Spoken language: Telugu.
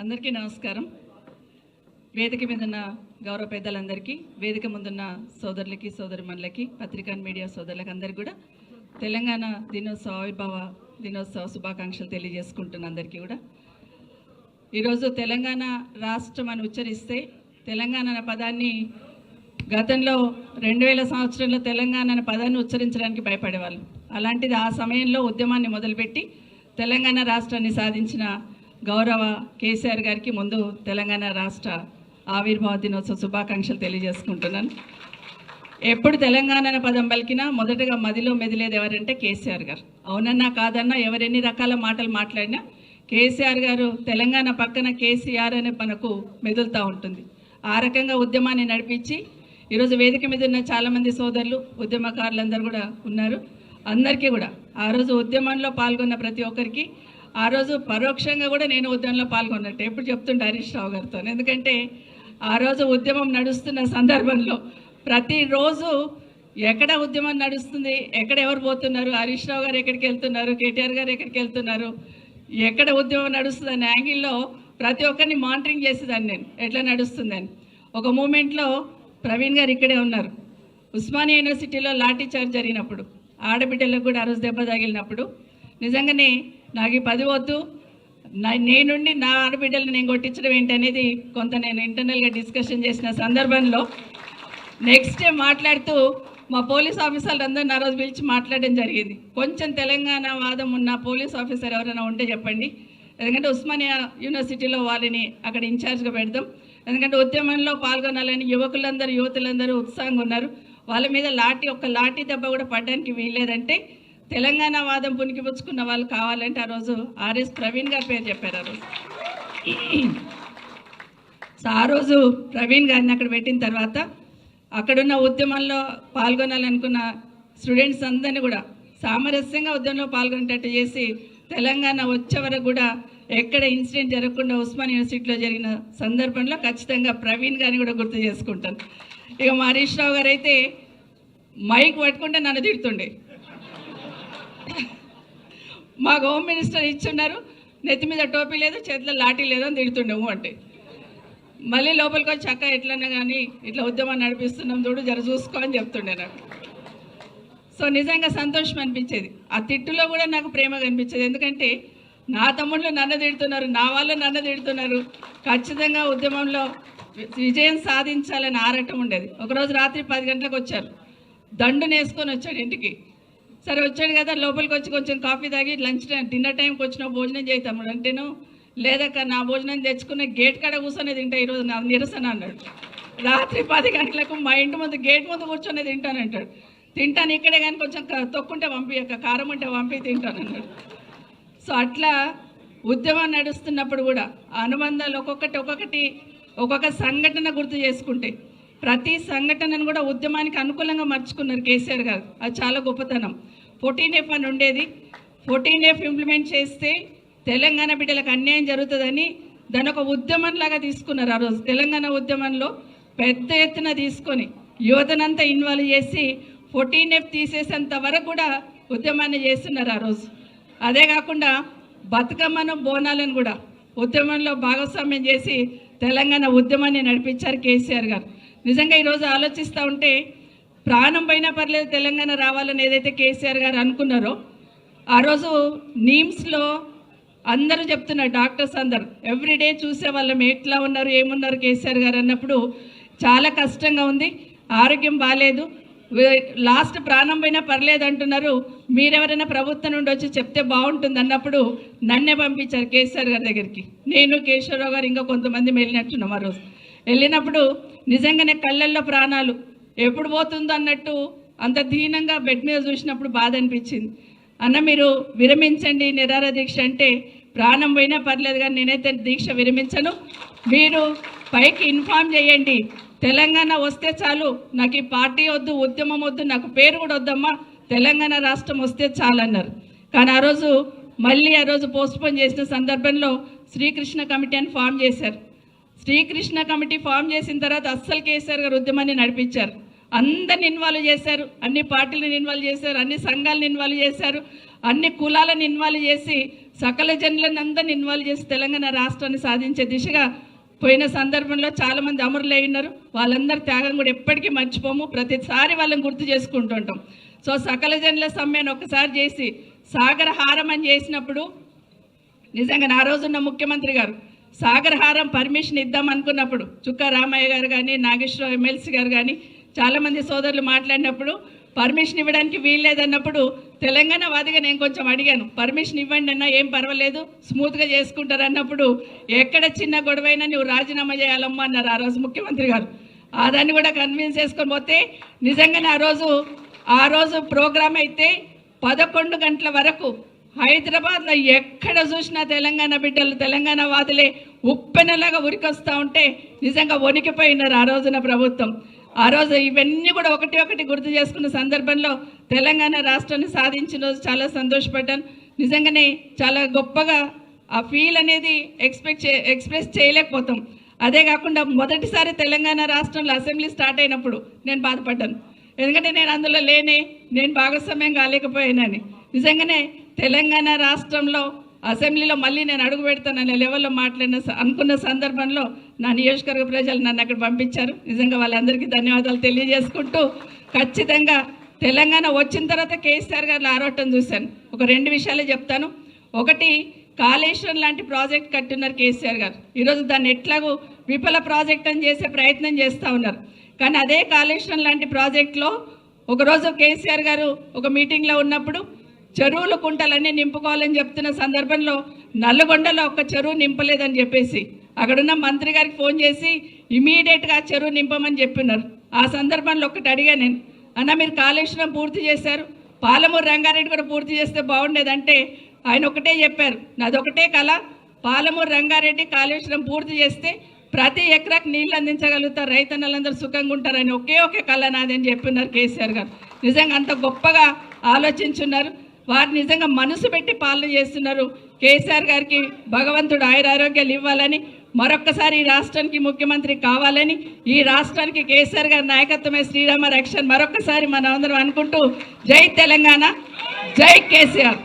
అందరికీ నమస్కారం. వేదిక మీదున్న గౌరవ పెద్దలందరికీ వేదిక ముందున్న సోదరులకి సోదరిమణులకి పత్రికా మీడియా సోదరులకి అందరికీ కూడా తెలంగాణ దినోత్సవ ఆవిర్భావ దినోత్సవ శుభాకాంక్షలు తెలియజేసుకుంటున్న అందరికీ కూడా. ఈరోజు తెలంగాణ రాష్ట్రం అని ఉచ్చరిస్తే తెలంగాణ అనే పదాన్ని గతంలో రెండు వేల సంవత్సరంలో తెలంగాణ అనే పదాన్ని ఉచ్చరించడానికి భయపడేవాళ్ళు. అలాంటిది ఆ సమయంలో ఉద్యమాన్ని మొదలుపెట్టి తెలంగాణ రాష్ట్రాన్ని సాధించిన గౌరవ కేసీఆర్ గారికి ముందు తెలంగాణ రాష్ట్ర ఆవిర్భావ దినోత్సవ శుభాకాంక్షలు తెలియజేసుకుంటున్నాను. ఎప్పుడు తెలంగాణ పదం పలికినా మొదటగా మదిలో మెదిలేది ఎవరంటే కేసీఆర్ గారు. అవునన్నా కాదన్నా ఎవరెన్ని రకాల మాటలు మాట్లాడినా కేసీఆర్ గారు తెలంగాణ పక్కన కేసీఆర్ అనే మనకు మెదులుతూ ఉంటుంది. ఆ రకంగా ఉద్యమాన్ని నడిపించి ఈరోజు వేదిక మీద ఉన్న చాలామంది సోదరులు ఉద్యమకారులందరూ కూడా ఉన్నారు. అందరికీ కూడా ఆ రోజు ఉద్యమంలో పాల్గొన్న ప్రతి ఒక్కరికి ఆ రోజు పరోక్షంగా కూడా నేను ఉద్యమంలో పాల్గొన్నట్టు. ఎప్పుడు చెప్తుంటే హరీష్ రావు గారితో. ఎందుకంటే ఆ రోజు ఉద్యమం నడుస్తున్న సందర్భంలో ప్రతిరోజు ఎక్కడ ఉద్యమం నడుస్తుంది ఎక్కడ ఎవరు పోతున్నారు హరీష్ రావు గారు ఎక్కడికి వెళ్తున్నారు కేటీఆర్ గారు ఎక్కడికి వెళ్తున్నారు ఎక్కడ ఉద్యమం నడుస్తుంది అనే యాంగిల్లో ప్రతి ఒక్కరిని మానిటరింగ్ చేసేదాన్ని నేను ఎట్లా నడుస్తుందని. ఒక మూమెంట్లో ప్రవీణ్ గారు ఇక్కడే ఉన్నారు. ఉస్మానియా యూనివర్సిటీలో లాఠీ చార్జ్ జరిగినప్పుడు ఆడబిడ్డలకు కూడా ఆ రోజు దెబ్బ తగిలినప్పుడు నిజంగానే నాకు ఈ పది వద్దు. నేనుండి నా ఆడబిడ్డలను నేను కొట్టించడం ఏంటి అనేది కొంత నేను ఇంటర్నల్గా డిస్కషన్ చేసిన సందర్భంలో నెక్స్ట్ డే మాట్లాడుతూ మా పోలీస్ ఆఫీసర్లు అందరూ నా రోజు పిలిచి మాట్లాడడం జరిగింది. కొంచెం తెలంగాణ వాదం ఉన్న పోలీస్ ఆఫీసర్ ఎవరైనా ఉంటే చెప్పండి. ఎందుకంటే ఉస్మానియా యూనివర్సిటీలో వాళ్ళని అక్కడ ఇన్ఛార్జ్గా పెడదాం. ఎందుకంటే ఉద్యమంలో పాల్గొనాలని యువకులందరూ యువతులందరూ ఉత్సాహంగా ఉన్నారు. వాళ్ళ మీద లాఠీ ఒక్క లాఠీ దెబ్బ కూడా పడడానికి వీల్లేదంటే తెలంగాణ వాదం పునికిపుచ్చుకున్న వాళ్ళు కావాలంటే ఆ రోజు ఆర్ఎస్ ప్రవీణ్ గారి పేరు చెప్పారు ఆ రోజు. సో ఆ రోజు ప్రవీణ్ గారిని అక్కడ పెట్టిన తర్వాత అక్కడున్న ఉద్యమంలో పాల్గొనాలనుకున్న స్టూడెంట్స్ అందరినీ కూడా సామరస్యంగా ఉద్యమంలో పాల్గొనేటట్టు చేసి తెలంగాణ వచ్చే వరకు కూడా ఎక్కడ ఇన్సిడెంట్ జరగకుండా ఉస్మాన్ యూనివర్సిటీలో జరిగిన సందర్భంలో ఖచ్చితంగా ప్రవీణ్ గారిని కూడా గుర్తు చేసుకుంటాను. ఇక హరీష్ రావు గారు అయితే మైక్ పట్టుకుంటే నన్ను తిడుతుండే. మాకు హోమ్ మినిస్టర్ ఇచ్చున్నారు నెత్తి మీద టోపీ లేదు చేతిలో లాఠీ లేదు అని తిడుతుండేము అంటే మళ్ళీ లోపలికి వచ్చి అక్క ఎట్లన్నా కానీ ఇట్లా ఉద్యమం నడిపిస్తున్నాం చూడు జర చూసుకో అని చెప్తుండే నాకు సో నిజంగా సంతోషం అనిపించేది. ఆ తిట్టులో కూడా నాకు ప్రేమ కనిపించేది. ఎందుకంటే నా తమ్ముళ్ళు నన్ను తిడుతున్నారు నా వాళ్ళు నన్ను తిడుతున్నారు. ఖచ్చితంగా ఉద్యమంలో విజయం సాధించాలని ఆరాటం ఉండేది. ఒకరోజు రాత్రి పది గంటలకు వచ్చారు. దండు నేసుకొని వచ్చాడు ఇంటికి. సరే వచ్చాడు కదా లోపలికి వచ్చి కొంచెం కాఫీ తాగి లంచ్ టైం డిన్నర్ టైంకి వచ్చిన భోజనం చేస్తాము అంటేను లేదక్క నా భోజనం తెచ్చుకున్న గేట్ కాడ కూర్చొని తింటా ఈరోజు నా నిరసన అన్నాడు. రాత్రి పది గంటలకు మా ఇంటి ముందు గేట్ ముందు కూర్చొని తింటానంటాడు తింటాను ఇక్కడే కానీ కొంచెం తొక్కుంటే పంపి అక్క కారం ఉంటే పంపి తింటాను అన్నాడు. సో అట్లా ఉద్యమం నడుస్తున్నప్పుడు కూడా ఆ అనుబంధాలు ఒక్కొక్కటి ఒక్కొక్కటి ఒక్కొక్క సంఘటన గుర్తు చేసుకుంటే ప్రతి సంఘటనను కూడా ఉద్యమానికి అనుకూలంగా మర్చుకున్నారు కేసీఆర్ గారు. అది చాలా గొప్పతనం. ఫోర్టీన్ ఎఫ్ అని ఉండేది. ఫోర్టీన్ ఎఫ్ ఇంప్లిమెంట్ చేస్తే తెలంగాణ బిడ్డలకు అన్యాయం జరుగుతుందని దాని ఒక ఉద్యమంలాగా తీసుకున్నారు ఆ రోజు. తెలంగాణ ఉద్యమంలో పెద్ద ఎత్తున తీసుకొని యువతనంతా ఇన్వాల్వ్ చేసి ఫోర్టీన్ ఎఫ్ తీసేసేంత వరకు కూడా ఉద్యమాన్ని చేస్తున్నారు ఆ రోజు. అదే కాకుండా బతుకమ్మను బోనాలను కూడా ఉద్యమంలో భాగస్వామ్యం చేసి తెలంగాణ ఉద్యమాన్ని నడిపించారు కేసీఆర్ గారు. నిజంగా ఈరోజు ఆలోచిస్తూ ఉంటే ప్రాణం పోయినా పర్లేదు తెలంగాణ రావాలని ఏదైతే కేసీఆర్ గారు అనుకున్నారో ఆ రోజు నీమ్స్లో అందరూ చెప్తున్నారు డాక్టర్స్ అందరు ఎవ్రీడే చూసే వాళ్ళం ఎట్లా ఉన్నారు ఏమున్నారు కేసీఆర్ గారు అన్నప్పుడు చాలా కష్టంగా ఉంది ఆరోగ్యం బాగాలేదు లాస్ట్ ప్రాణం పోయినా పర్లేదు అంటున్నారు మీరెవరైనా ప్రభుత్వం నుండి వచ్చి చెప్తే బాగుంటుంది అన్నప్పుడు నన్నే పంపించారు కేసీఆర్ గారి దగ్గరికి. నేను కేశవరావు గారు ఇంకా కొంతమంది వెళ్ళినట్టున్నాం ఆ రోజు. వెళ్ళినప్పుడు నిజంగానే కళ్ళల్లో ప్రాణాలు ఎప్పుడు పోతుంది అన్నట్టు అంత దీనంగా బెడ్ మీద చూసినప్పుడు బాధ అనిపించింది. అన్న మీరు విరమించండి నిరార దీక్ష అంటే ప్రాణం పోయినా పర్లేదు కానీ నేనైతే దీక్ష విరమించను. మీరు పైకి ఇన్ఫామ్ చేయండి. తెలంగాణ వస్తే చాలు నాకు ఈ పార్టీ వద్దు ఉద్యమం వద్దు నాకు పేరు కూడా వద్దమ్మా తెలంగాణ రాష్ట్రం వస్తే చాలు అన్నారు కానీ ఆ రోజు మళ్ళీ ఆ రోజు పోస్ట్పోన్ చేసిన సందర్భంలో శ్రీకృష్ణ కమిటీ అని ఫామ్ చేశారు. శ్రీకృష్ణ కమిటీ ఫామ్ చేసిన తర్వాత అస్సలు కేసీఆర్ గారు ఉద్యమాన్ని నడిపించారు. అందరిని ఇన్వాల్వ్ చేశారు. అన్ని పార్టీలను ఇన్వాల్వ్ చేశారు. అన్ని సంఘాలను ఇన్వాల్వ్ చేశారు. అన్ని కులాలను ఇన్వాల్వ్ చేసి సకల జనులను అందరిని ఇన్వాల్వ్ చేసి తెలంగాణ రాష్ట్రాన్ని సాధించే దిశగా పోయిన సందర్భంలో చాలామంది అమరులై ఉన్నారు. వాళ్ళందరి త్యాగం కూడా ఎప్పటికీ మర్చిపోము. ప్రతిసారి వాళ్ళని గుర్తు చేసుకుంటుంటాం. సో సకల జనుల సమ్మెను ఒకసారి చేసి సాగర హారం అని చేసినప్పుడు నిజంగా నా రోజున్న ముఖ్యమంత్రి గారు సాగరహారం పర్మిషన్ ఇద్దాం అనుకున్నప్పుడు చుక్క రామయ్య గారు కానీ నాగేశ్వరరావు ఎమ్మెల్సీ గారు కానీ చాలామంది సోదరులు మాట్లాడినప్పుడు పర్మిషన్ ఇవ్వడానికి వీల్లేదన్నప్పుడు తెలంగాణ వాదిగా నేను కొంచెం అడిగాను పర్మిషన్ ఇవ్వండి అన్నా ఏం పర్వాలేదు స్మూత్గా చేసుకుంటారు అన్నప్పుడు ఎక్కడ చిన్న గొడవైనా నువ్వు రాజీనామా చేయాలమ్మా అన్నారు ఆ రోజు ముఖ్యమంత్రి గారు. ఆ దాన్ని కూడా కన్విన్స్ చేసుకొని పోతే నిజంగానే ఆ రోజు ఆ రోజు ప్రోగ్రామ్ అయితే పదకొండు గంటల వరకు హైదరాబాద్లో ఎక్కడ చూసినా తెలంగాణ బిడ్డలు తెలంగాణ వాదులే ఉప్పెనలాగా ఉరికొస్తూ ఉంటే నిజంగా వణికిపోయినారు ఆ రోజున ప్రభుత్వం. ఆ రోజు ఇవన్నీ కూడా ఒకటి ఒకటి గుర్తు చేసుకున్న సందర్భంలో తెలంగాణ రాష్ట్రాన్ని సాధించిన రోజు చాలా సంతోషపడ్డాను. నిజంగానే చాలా గొప్పగా ఆ ఫీల్ అనేది ఎక్స్పెక్ట్ చే ఎక్స్ప్రెస్ చేయలేకపోతాం. అదే కాకుండా మొదటిసారి తెలంగాణ రాష్ట్రంలో అసెంబ్లీ స్టార్ట్ అయినప్పుడు నేను బాధపడ్డాను. ఎందుకంటే నేను అందులో లేనే నేను భాగస్వామ్యం కాలేకపోయానని. నిజంగానే తెలంగాణ రాష్ట్రంలో అసెంబ్లీలో మళ్ళీ నేను అడుగు పెడతాననే లెవెల్లో మాట్లాడిన స- అనుకున్న సందర్భంలో నా నియోజకవర్గ ప్రజలు నన్ను అక్కడ పంపించారు. నిజంగా వాళ్ళందరికీ ధన్యవాదాలు తెలియజేసుకుంటూ ఖచ్చితంగా తెలంగాణ వచ్చిన తర్వాత కేసీఆర్ గారు ఆరోటం చూశాను. ఒక రెండు విషయాలే చెప్తాను. ఒకటి కాళేశ్వరం లాంటి ప్రాజెక్ట్ కట్టున్నారు కేసీఆర్ గారు. ఈరోజు దాన్ని ఎట్లాగో విఫల ప్రాజెక్ట్ అని చేసే ప్రయత్నం చేస్తూ ఉన్నారు. కానీ అదే కాళేశ్వరం లాంటి ప్రాజెక్ట్లో ఒకరోజు కేసీఆర్ గారు ఒక మీటింగ్లో ఉన్నప్పుడు చెరువులు కుంటలన్నీ నింపుకోవాలని చెప్తున్న సందర్భంలో నల్లగొండలో ఒక చెరువు నింపలేదని చెప్పేసి అక్కడున్న మంత్రి గారికి ఫోన్ చేసి ఇమీడియట్గా చెరువు నింపమని చెప్పినారు. ఆ సందర్భంలో ఒకటి అడిగా నేను అన్న మీరు కాళేశ్వరం పూర్తి చేశారు? పాలమూరు రంగారెడ్డి కూడా పూర్తి చేస్తే బాగుండేదంటే ఆయన ఒకటే చెప్పారు. నాదొకటే కళ పాలమూరు రంగారెడ్డి కాళేశ్వరం పూర్తి చేస్తే ప్రతి ఎకరాకు నీళ్ళు అందించగలుగుతారు. రైతన్నలందరూ సుఖంగా ఉంటారని ఒకే ఒకే కళ నాదని చెప్పినారు కేసీఆర్ గారు. నిజంగా అంత గొప్పగా ఆలోచించున్నారు. వారు నిజంగా మనసు పెట్టి పాలన చేస్తున్నారు. కేసీఆర్ గారికి భగవంతుడు ఆయురారోగ్యాలు ఇవ్వాలని మరొక్కసారి ఈ రాష్ట్రానికి ముఖ్యమంత్రి కావాలని ఈ రాష్ట్రానికి కేసీఆర్ గారి నాయకత్వమే శ్రీరామ రక్షణ. మరొక్కసారి మనం అందరం అనుకుంటూ జై తెలంగాణ జై కేసీఆర్.